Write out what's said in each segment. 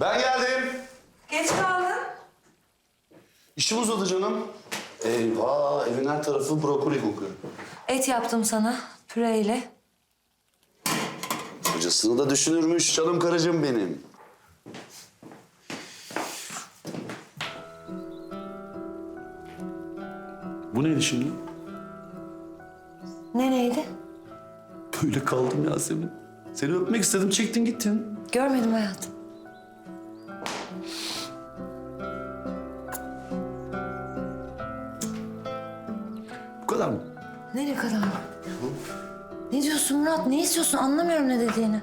Ben geldim. Geç kaldın. İşim uzadı canım. Eyvah, evin her tarafı brokoli kokuyor. Et yaptım sana püreyle. Kocasını da düşünürmüş canım karıcığım benim. Bu neydi şimdi? Ne neydi? Böyle kaldım Yasemin. Seni öpmek istedim, çektin gittin. Görmedim hayatım. Kadar mı? Nereye kadar? Ne diyorsun Murat? Ne istiyorsun? Anlamıyorum ne dediğini.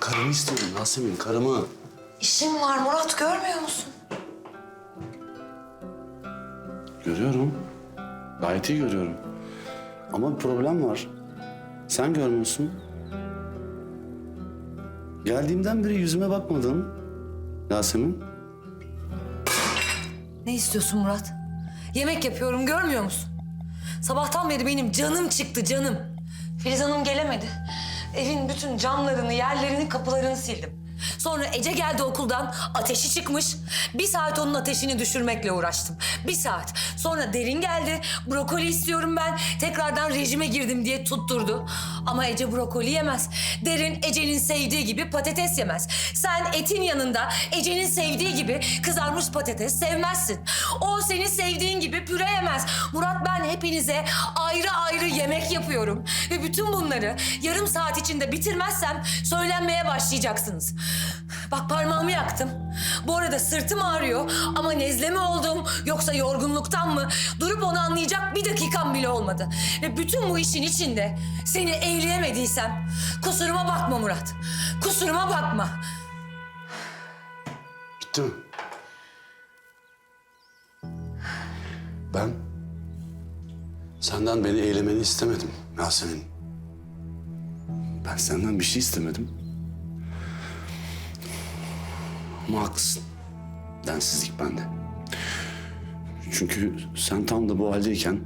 Karımı istiyorum Yasemin, karımı. İşim var Murat görmüyor musun? Görüyorum. Gayet iyi görüyorum. Ama bir problem var. Sen görmüyorsun. Geldiğimden beri yüzüme bakmadın. Yasemin. Ne istiyorsun Murat? Yemek yapıyorum görmüyor musun? Sabahtan beri benim canım çıktı canım. Filiz Hanım gelemedi. Evin bütün camlarını, yerlerini, kapılarını sildim. Sonra Ece geldi okuldan, ateşi çıkmış. Bir saat onun ateşini düşürmekle uğraştım. Bir saat. Sonra Derin geldi, brokoli istiyorum ben. Tekrardan rejime girdim diye tutturdu. Ama Ece brokoli yemez. Derin Ece'nin sevdiği gibi patates yemez. Sen etin yanında Ece'nin sevdiği gibi kızarmış patates sevmezsin. O senin sevdiğin gibi püre yemez. Murat ben hepinize ayrı ayrı yemek yapıyorum. Ve bütün bunları yarım saat içinde bitirmezsem söylenmeye başlayacaksınız. Bak parmağımı yaktım. Bu arada sırtım ağrıyor ama nezle mi oldum yoksa yorgunluktan mı? Durup onu anlayacak bir dakikam bile olmadı. Ve bütün bu işin içinde seni eğleyemediysem kusuruma bakma Murat. Kusuruma bakma. Bitti mi? Ben senden beni eylemeni istemedim Yasemin. Ben senden bir şey istemedim. Ama haklısın. Densizlik bende. Çünkü sen tam da bu haldeyken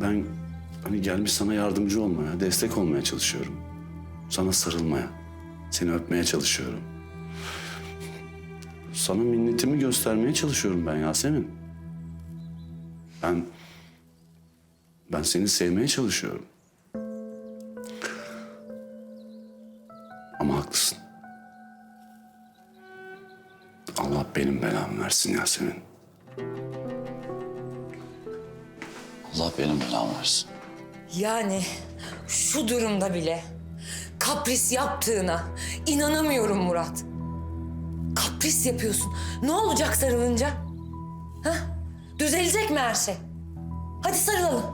ben hani gelmiş sana yardımcı olmaya, destek olmaya çalışıyorum. Sana sarılmaya, seni öpmeye çalışıyorum. Sana minnetimi göstermeye çalışıyorum ben Yasemin. Ben... Ben seni sevmeye çalışıyorum. Ama haklısın. Allah benim belamı versin Yasemin. Allah benim belamı versin. Yani şu durumda bile kapris yaptığına inanamıyorum Murat. Kapris yapıyorsun. Ne olacak sarılınca? Ha? Düzelecek mi her şey? Hadi sarılalım.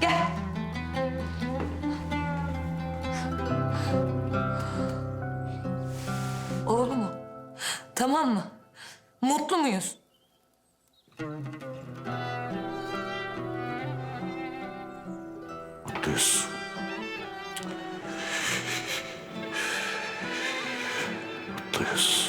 Gel. Oldu mu? Tamam mı? Mutlu muyuz? Mutluyuz. Mutluyuz.